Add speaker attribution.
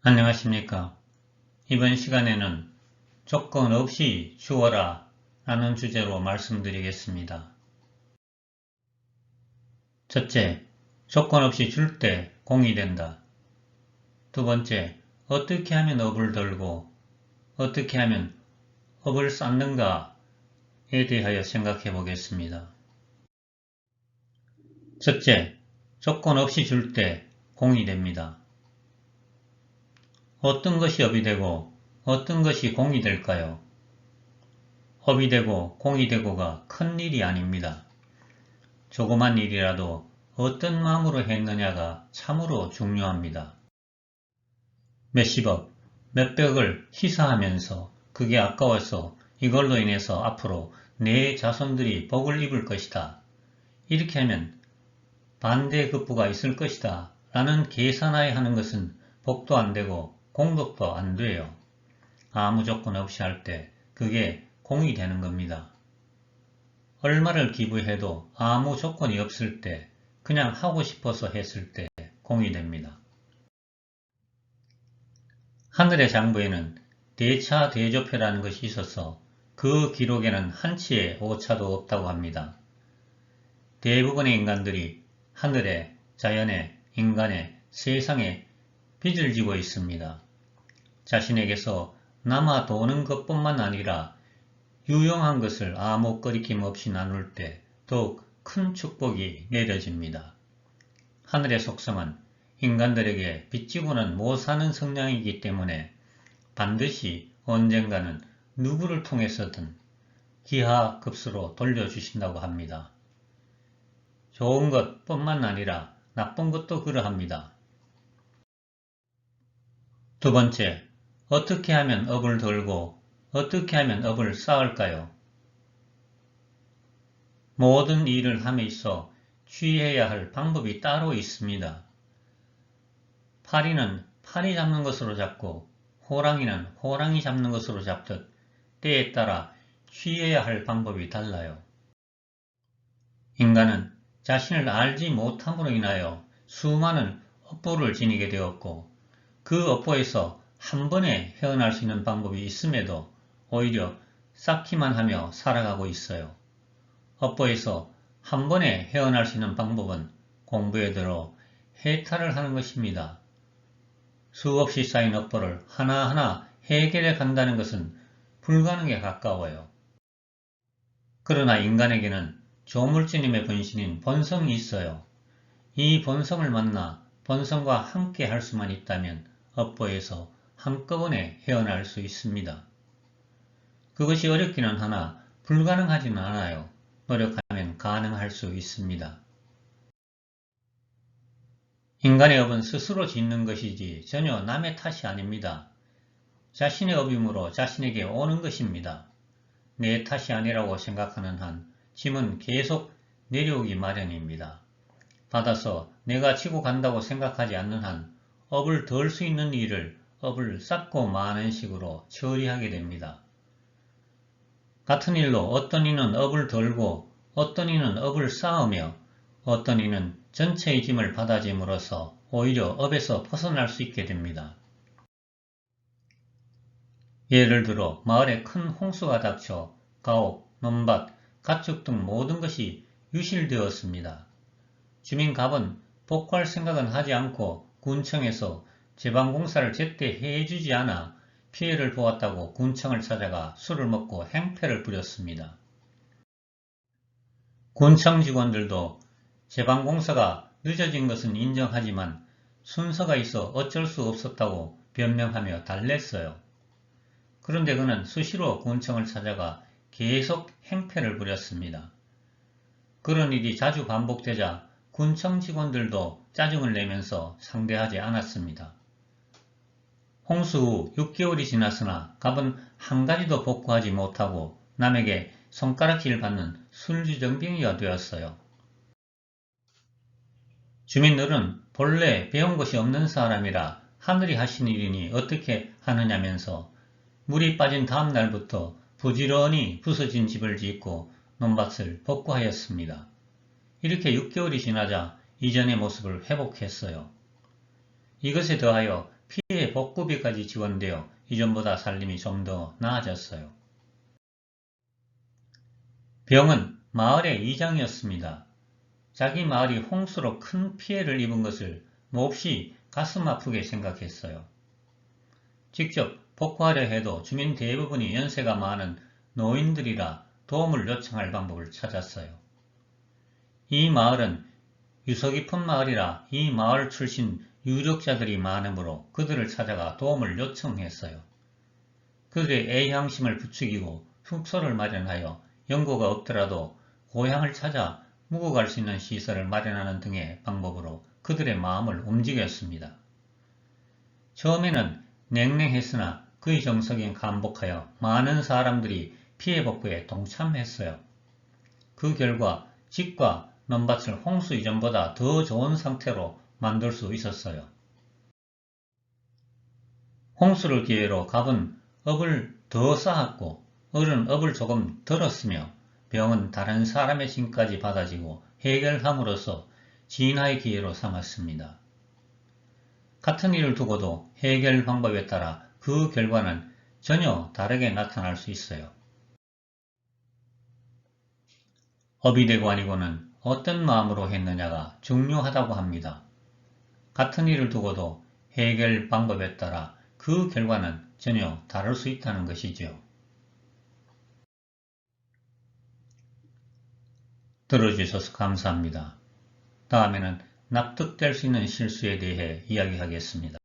Speaker 1: 안녕하십니까. 이번 시간에는 조건 없이 주어라 라는 주제로 말씀드리겠습니다. 첫째, 조건 없이 줄 때 공이 된다. 두 번째, 어떻게 하면 업을 들고 어떻게 하면 업을 쌓는가에 대하여 생각해 보겠습니다. 첫째, 조건 없이 줄 때 공이 됩니다. 어떤 것이 업이 되고 어떤 것이 공이 될까요? 업이 되고 공이 되고가 큰 일이 아닙니다. 조그만 일이라도 어떤 마음으로 했느냐가 참으로 중요합니다. 몇십억, 몇백을 희사하면서 그게 아까워서 이걸로 인해서 앞으로 내 자손들이 복을 입을 것이다. 이렇게 하면 반대급부가 있을 것이다. 라는 계산하에 하는 것은 복도 안 되고 공덕도 안 돼요. 아무 조건 없이 할 때 그게 공이 되는 겁니다. 얼마를 기부해도 아무 조건이 없을 때 그냥 하고 싶어서 했을 때 공이 됩니다. 하늘의 장부에는 대차 대조표라는 것이 있어서 그 기록에는 한치의 오차도 없다고 합니다. 대부분의 인간들이 하늘에, 자연에, 인간에, 세상에 빚을 지고 있습니다. 자신에게서 남아 도는 것뿐만 아니라 유용한 것을 아무 꺼리낌 없이 나눌 때 더욱 큰 축복이 내려집니다. 하늘의 속성은 인간들에게 빚지고는 못 사는 성향이기 때문에 반드시 언젠가는 누구를 통해서든 기하급수로 돌려주신다고 합니다. 좋은 것뿐만 아니라 나쁜 것도 그러합니다. 두 번째, 어떻게 하면 업을 들고 어떻게 하면 업을 쌓을까요? 모든 일을 함에 있어 취해야 할 방법이 따로 있습니다. 파리는 파리 잡는 것으로 잡고 호랑이는 호랑이 잡는 것으로 잡듯 때에 따라 취해야 할 방법이 달라요. 인간은 자신을 알지 못함으로 인하여 수많은 업보를 지니게 되었고 그 업보에서 한 번에 헤어날 수 있는 방법이 있음에도 오히려 쌓기만 하며 살아가고 있어요. 업보에서 한 번에 헤어날 수 있는 방법은 공부에 들어 해탈을 하는 것입니다. 수없이 쌓인 업보를 하나하나 해결해 간다는 것은 불가능에 가까워요. 그러나 인간에게는 조물주님의 본신인 본성이 있어요. 이 본성을 만나 본성과 함께 할 수만 있다면 업보에서 한꺼번에 헤어날 수 있습니다. 그것이 어렵기는 하나 불가능하지는 않아요. 노력하면 가능할 수 있습니다. 인간의 업은 스스로 짓는 것이지 전혀 남의 탓이 아닙니다. 자신의 업임으로 자신에게 오는 것입니다. 내 탓이 아니라고 생각하는 한 짐은 계속 내려오기 마련입니다. 받아서 내가 지고 간다고 생각하지 않는 한 업을 덜 수 있는 일을 업을 쌓고 마는 식으로 처리하게 됩니다. 같은 일로 어떤 이는 업을 덜고 어떤 이는 업을 쌓으며 어떤 이는 전체의 짐을 받아짐으로써 오히려 업에서 벗어날 수 있게 됩니다. 예를 들어 마을에 큰 홍수가 닥쳐 가옥, 논밭, 가축 등 모든 것이 유실되었습니다. 주민 갑은 복구할 생각은 하지 않고 군청에서 제방공사를 제때 해주지 않아 피해를 보았다고 군청을 찾아가 술을 먹고 행패를 부렸습니다. 군청 직원들도 제방공사가 늦어진 것은 인정하지만 순서가 있어 어쩔 수 없었다고 변명하며 달랬어요. 그런데 그는 수시로 군청을 찾아가 계속 행패를 부렸습니다. 그런 일이 자주 반복되자 군청 직원들도 짜증을 내면서 상대하지 않았습니다. 홍수 후 6개월이 지났으나 갑은 한 가지도 복구하지 못하고 남에게 손가락질 받는 술주정병이가 되었어요. 주민들은 본래 배운 것이 없는 사람이라 하늘이 하신 일이니 어떻게 하느냐면서 물이 빠진 다음 날부터 부지런히 부서진 집을 짓고 논밭을 복구하였습니다. 이렇게 6개월이 지나자 이전의 모습을 회복했어요. 이것에 더하여 피해 복구비까지 지원되어 이전보다 살림이 좀 더 나아졌어요. 병은 마을의 이장이었습니다. 자기 마을이 홍수로 큰 피해를 입은 것을 몹시 가슴 아프게 생각했어요. 직접 복구하려 해도 주민 대부분이 연세가 많은 노인들이라 도움을 요청할 방법을 찾았어요. 이 마을은 유서 깊은 마을이라 이 마을 출신 유력자들이 많으므로 그들을 찾아가 도움을 요청했어요. 그들의 애향심을 부추기고 숙소를 마련하여 연고가 없더라도 고향을 찾아 묵어갈 수 있는 시설을 마련하는 등의 방법으로 그들의 마음을 움직였습니다. 처음에는 냉랭했으나 그의 정석에 감복하여 많은 사람들이 피해 복구에 동참했어요. 그 결과 집과 논밭을 홍수 이전보다 더 좋은 상태로 만들 수 있었어요. 홍수를 기회로 갑은 업을 더 쌓았고 을은 업을 조금 덜었으며 병은 다른 사람의 짐까지 받아지고 해결함으로써 진화의 기회로 삼았습니다. 같은 일을 두고도 해결 방법에 따라 그 결과는 전혀 다르게 나타날 수 있어요. 업이 되고 아니고는 어떤 마음으로 했느냐가 중요하다고 합니다. 같은 일을 두고도 해결 방법에 따라 그 결과는 전혀 다를 수 있다는 것이죠. 들어주셔서 감사합니다. 다음에는 납득될 수 있는 실수에 대해 이야기하겠습니다.